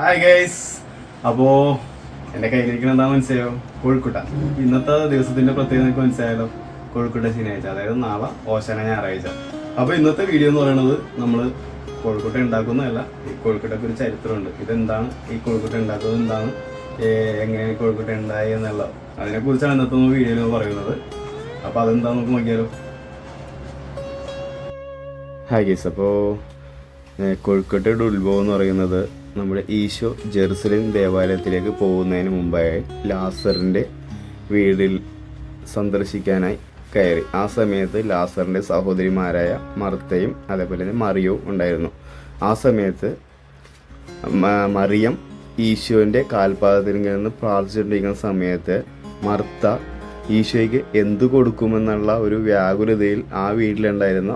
Hi guys അപ്പോ എന്റെ കയ്യിലിരിക്കുന്ന എന്താ മനസ്സിലായോ? കോഴിക്കുട്ട ഇന്നത്തെ ദിവസത്തിന്റെ പ്രത്യേകത എനിക്ക് മനസ്സിലായല്ലോ. കോഴിക്കുട്ട ശനിയാഴ്ച അതായത് നാളെ ഓശന ഞായറാഴ്ച. അപ്പൊ ഇന്നത്തെ വീഡിയോ എന്ന് പറയുന്നത് നമ്മൾ കോഴിക്കുട്ട ഉണ്ടാക്കുന്നതല്ല ഈ കോഴിക്കുട്ടക്ക് ഒരു ചരിത്രമുണ്ട്. ഇതെന്താണ്? ഈ കോഴിക്കുട്ട ഉണ്ടാക്കുന്നത് എന്താണ്? എങ്ങനെയാണ് കോഴിക്കോട്ട ഉണ്ടായി എന്നുള്ള അതിനെ കുറിച്ചാണ് ഇന്നത്തെ വീഡിയോയിൽ പറയുന്നത്. അപ്പൊ അതെന്താ നമുക്ക് നോക്കിയാലോ. ഹായ് ഗീസ് അപ്പോൾ കോഴിക്കോട്ടയുടെ ഉത്ഭവം എന്ന് പറയുന്നത് നമ്മുടെ ഈശോ ജെറുസലേം ദേവാലയത്തിലേക്ക് പോകുന്നതിന് മുമ്പായി ലാസറിന്റെ വീടിൽ സന്ദർശിക്കാനായി കയറി. ആ സമയത്ത് ലാസറിന്റെ സഹോദരിമാരായ മർത്തയും അതേപോലെ തന്നെ മറിയവും ഉണ്ടായിരുന്നു. ആ സമയത്ത് മറിയം ഈശോന്റെ കാൽപാദത്തിൽ നിന്ന് പ്രാർത്ഥിച്ചുകൊണ്ടിരിക്കുന്ന സമയത്ത് മർത്ത ഈശോയ്ക്ക് എന്തു കൊടുക്കുമെന്നുള്ള ഒരു വ്യാകുലതയിൽ ആ വീട്ടിലുണ്ടായിരുന്ന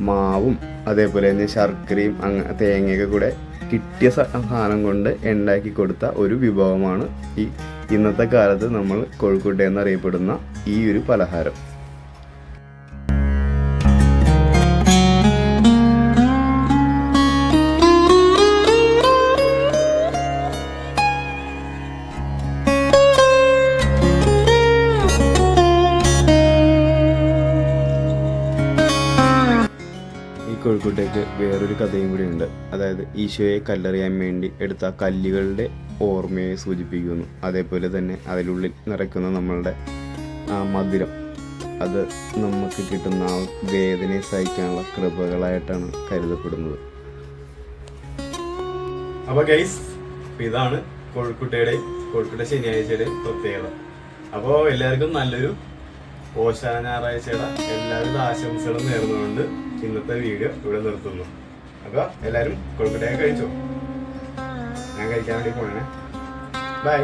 മാവും അതേപോലെ തന്നെ ശർക്കരയും അങ്ങ തേങ്ങയൊക്കെ കൂടെ കിട്ടിയ സാധനം കൊണ്ട് ഉണ്ടാക്കി കൊടുത്ത ഒരു വിഭവമാണ് ഈ ഇന്നത്തെ കാലത്ത് നമ്മൾ കോഴിക്കോട്ടെ എന്നറിയപ്പെടുന്ന ഈ ഒരു പലഹാരം. കോഴിക്കോട്ടേക്ക് വേറൊരു കഥയും കൂടി ഉണ്ട്. അതായത് ഈശോയെ കല്ലെറിയാൻ വേണ്ടി എടുത്ത കല്ലുകളുടെ ഓർമ്മയെ സൂചിപ്പിക്കുന്നു. അതേപോലെ തന്നെ അതിനുള്ളിൽ നിറയ്ക്കുന്ന നമ്മളുടെ ആ മധുരം. അത് നമുക്ക് കിട്ടുന്ന ആ വേദനയെ സഹിക്കാനുള്ള കൃപകളായിട്ടാണ് കരുതപ്പെടുന്നത്. അപ്പൊ ഗൈസ് ഇതാണ് കോഴിക്കുട്ടയുടെയും കോഴിക്കുട്ട ശനിയാഴ്ചയുടെ പ്രത്യേകത. അപ്പോൾ എല്ലാവർക്കും നല്ലൊരു ഓശാന ഞായറാഴ്ചയുടെ എല്ലാവിധ ആശംസകളും നേർന്നുകൊണ്ട് ഇന്നത്തെ വീഡിയോ ഇവിടെ നിർത്തുന്നു. അപ്പൊ എല്ലാരും കൊഴുക്കട്ടയൊക്കെ കഴിച്ചോ? ഞാൻ കഴിക്കാൻ വേണ്ടി പോണേ. ബൈ